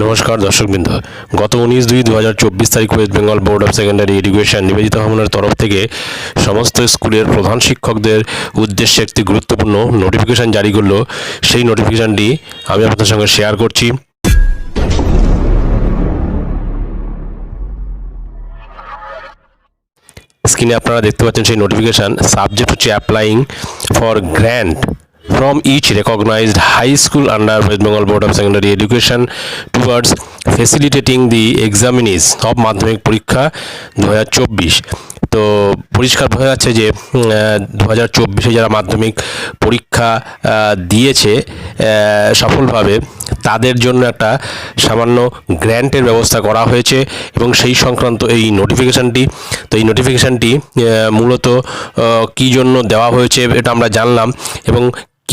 নমস্কার দর্শকবৃন্দ। গত উনিশ দুই দু হাজার চব্বিশ তারিখ West Bengal board of secondary education নিবেদিত ভবনের তরফ থেকে সমস্ত স্কুলের প্রধান শিক্ষকদের উদ্দেশ্যে একটি গুরুত্বপূর্ণ নোটিফিকেশান জারি করল। সেই নোটিফিকেশানটি আমি আপনাদের সঙ্গে শেয়ার করছি। স্ক্রিনে আপনারা দেখতে পাচ্ছেন সেই নোটিফিকেশান সাবজেক্ট হচ্ছে applying for grant from each recognized high school under West Bengal Board of Secondary Education towards facilitating the examinees of মাধ্যমিক পরীক্ষা দু হাজার চব্বিশ তো পরিষ্কার বোঝা যাচ্ছে যে দু হাজার চব্বিশে যারা মাধ্যমিক পরীক্ষা দিয়েছে সফলভাবে তাদের জন্য একটা সামান্য গ্র্যান্টের ব্যবস্থা করা হয়েছে এবং সেই সংক্রান্ত এই নোটিফিকেশানটি তো এই নোটিফিকেশানটি মূলত কী জন্য দেওয়া হয়েছে এটা আমরা জানলাম এবং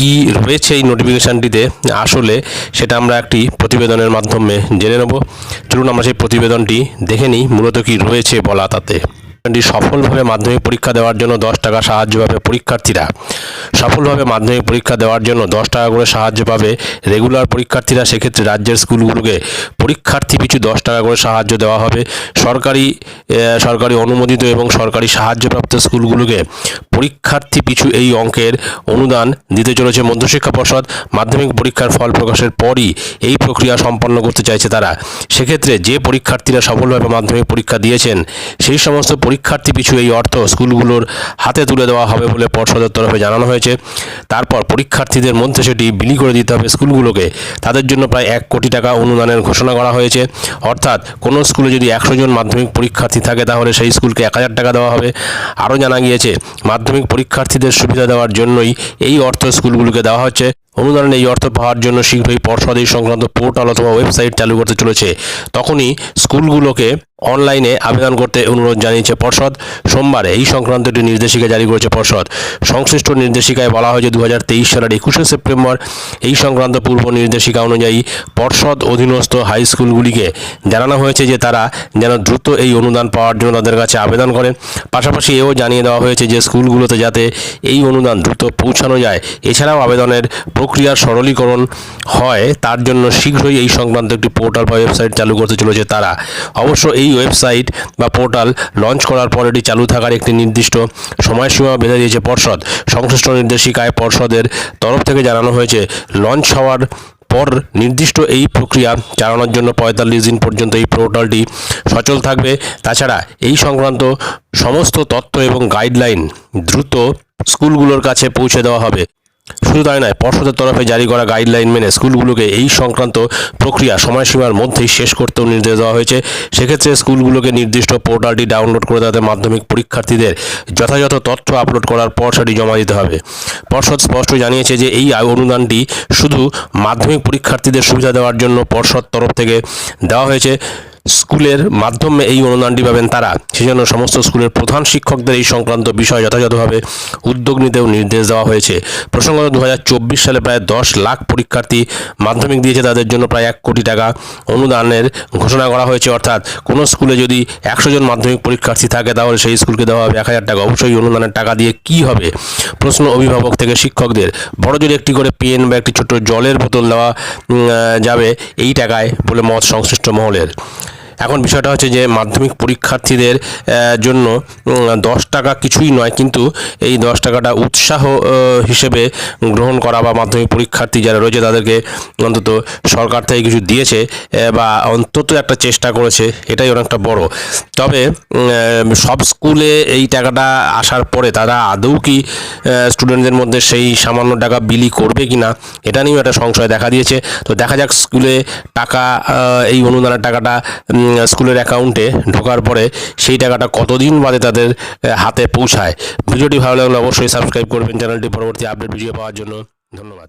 কি রয়েছে এই নোটিফিকেশানটিতে আসলে সেটা আমরা একটি প্রতিবেদনের মাধ্যমে জেনে নেব। চলুন আমরা সেই প্রতিবেদনটি দেখে নিই, মূলত কি রয়েছে বলা তাতে। সফলভাবে মাধ্যমিক পরীক্ষা দেওয়ার জন্য দশ টাকা সাহায্য পাবে পরীক্ষার্থীরা। সফলভাবে মাধ্যমিক পরীক্ষা দেওয়ার জন্য দশ টাকা করে সাহায্য পাবে রেগুলার পরীক্ষার্থীরা। সেক্ষেত্রে রাজ্যের স্কুলগুলোকে পরীক্ষার্থী পিছু দশ টাকা করে সাহায্য দেওয়া হবে। সরকারি সরকারি অনুমোদিত এবং সরকারি সাহায্যপ্রাপ্ত স্কুলগুলোকে পরীক্ষার্থী পিছু এই অঙ্কের অনুদান দিতে চলেছে মধ্যশিক্ষা পর্ষদ। মাধ্যমিক পরীক্ষার ফল প্রকাশের পরই এই প্রক্রিয়া সম্পন্ন করতে চাইছে তারা। সেক্ষেত্রে যে পরীক্ষার্থীরা সফলভাবে মাধ্যমিক পরীক্ষা দিয়েছেন, সেই সমস্ত পরীক্ষার্থী পিছু এই অর্থ স্কুলগুলোর হাতে তুলে দেওয়া হবে বলে পর্ষদের তরফে জানানো হয়েছে। তারপর পরীক্ষার্থীদের মধ্যে সেটি বিলি করে দিতে হবে স্কুলগুলোকে। তাদের জন্য প্রায় এক কোটি টাকা অনুদানের ঘোষণা করা হয়েছে। অর্থাৎ কোনো স্কুলে যদি একশো জন মাধ্যমিক পরীক্ষার্থী থাকে তাহলে সেই স্কুলকে এক হাজার টাকা দেওয়া হবে। আরও জানা গিয়েছে, মাধ্যমিক পরীক্ষার্থীদের সুবিধা দেওয়ার জন্যই এই অর্থ স্কুলগুলোকে দেওয়া হচ্ছে। অনুদানের এই অর্থ পাওয়ার জন্য শীঘ্রই পর্ষদ এই সংক্রান্ত পোর্টাল অথবা ওয়েবসাইট চালু করতে চলেছে। তখনই স্কুলগুলোকে অনলাইনে আবেদন করতে অনুরোধ জানিয়েছে পর্ষদ। সোমবার এই সংক্রান্ত একটি নির্দেশিকা জারি করেছে পর্ষদ। সংশ্লিষ্ট নির্দেশিকায় বলা হয়েছে দু হাজার তেইশ সালের একুশে সেপ্টেম্বর এই সংক্রান্ত পূর্ব নির্দেশিকা অনুযায়ী পর্ষদ অধীনস্থ হাই স্কুলগুলিকে জানানো হয়েছে যে তারা যেন দ্রুত এই অনুদান পাওয়ার জন্য তাদের কাছে আবেদন করেন। পাশাপাশি এও জানিয়ে দেওয়া হয়েছে যে স্কুলগুলোতে যাতে এই অনুদান দ্রুত পৌঁছানো যায়, এছাড়াও আবেদনের প্রক্রিয়ার সরলীকরণ হয়, তার জন্য শীঘ্রই এই সংক্রান্ত একটি পোর্টাল বা ওয়েবসাইট চালু করতে চলেছে তারা। অবশ্য এই ওয়েবসাইট বা পোর্টাল লঞ্চ করার পর এটি চালু থাকার একটি নির্দিষ্ট সময়সীমা বেঁধে দিয়েছে পর্ষদ। সংশ্লিষ্ট নির্দেশিকায় পর্ষদের তরফ থেকে জানানো হয়েছে, লঞ্চ হওয়ার পর নির্দিষ্ট এই প্রক্রিয়া চালানোর জন্য পঁয়তাল্লিশ দিন পর্যন্ত এই পোর্টালটি সচল থাকবে। তাছাড়া এই সংক্রান্ত সমস্ত তথ্য এবং গাইডলাইন দ্রুত স্কুলগুলোর কাছে পৌঁছে দেওয়া হবে। শুধু তাই নয়, পর্ষদের তরফে জারি করা গাইডলাইন মেনে স্কুলগুলোকে এই সংক্রান্ত প্রক্রিয়া সময়সীমার মধ্যেই শেষ করতেও নির্দেশ দেওয়া হয়েছে। সেক্ষেত্রে স্কুলগুলোকে নির্দিষ্ট পোর্টালটি ডাউনলোড করে তাদের মাধ্যমিক পরীক্ষার্থীদের যথাযথ তথ্য আপলোড করার পর সেটি জমা দিতে হবে। পর্ষদ স্পষ্ট জানিয়েছে যে এই অনুদানটি শুধু মাধ্যমিক পরীক্ষার্থীদের সুবিধা দেওয়ার জন্য পর্ষদ তরফ থেকে দেওয়া হয়েছে। স্কুলের মাধ্যমে এই অনুদানটি পাবেন তারা। সেজন্য সমস্ত স্কুলের প্রধান শিক্ষকদের এই সংক্রান্ত বিষয় যথাযথভাবে উদ্যোগ নিতেও নির্দেশ দেওয়া হয়েছে। প্রসঙ্গত দু হাজার চব্বিশ সালে প্রায় দশ লাখ পরীক্ষার্থী মাধ্যমিক দিয়েছে। তাদের জন্য প্রায় এক কোটি টাকা অনুদানের ঘোষণা করা হয়েছে। অর্থাৎ কোনো স্কুলে যদি একশো জন মাধ্যমিক পরীক্ষার্থী থাকে, তাহলে সেই স্কুলকে দেওয়া হবে এক হাজার টাকা। অবশ্যই অনুদানের টাকা দিয়ে কি হবে? প্রশ্ন অভিভাবক থেকে শিক্ষকদের। বড় জোর একটি করে পেন বা একটি ছোট জলের বোতল দেওয়া যাবে এই টাকায় বলে মত সংশ্লিষ্ট মহলের। এখন বিষয়টা হচ্ছে যে মাধ্যমিক পরীক্ষার্থীদের জন্য দশ টাকা কিছুই নয়, কিন্তু এই দশ টাকাটা উৎসাহ হিসেবে গ্রহণ করা বা মাধ্যমিক পরীক্ষার্থী যারা রয়েছে তাদেরকে অন্তত সরকার থেকে কিছু দিয়েছে বা অন্তত একটা চেষ্টা করেছে, এটাই অনেকটা বড়। তবে সব স্কুলে এই টাকাটা আসার পরে তারা আদৌ কি স্টুডেন্টদের মধ্যে সেই সামান্য টাকা বিলি করবে কি না এটা নিয়েও একটা সংশয় দেখা দিয়েছে। তো দেখা যাক স্কুলে টাকা এই অনুদানের টাকাটা স্কুলের অ্যাকাউন্টে ঢোকার পরে সেই টাকাটা কতদিন বাদে তাদের হাতে পৌঁছায়। ভিডিওটি ভালো লাগলে অবশ্যই সাবস্ক্রাইব করবেন। চ্যানেলটি পরবর্তী আপডেট ভিডিও পাওয়ার জন্য ধন্যবাদ।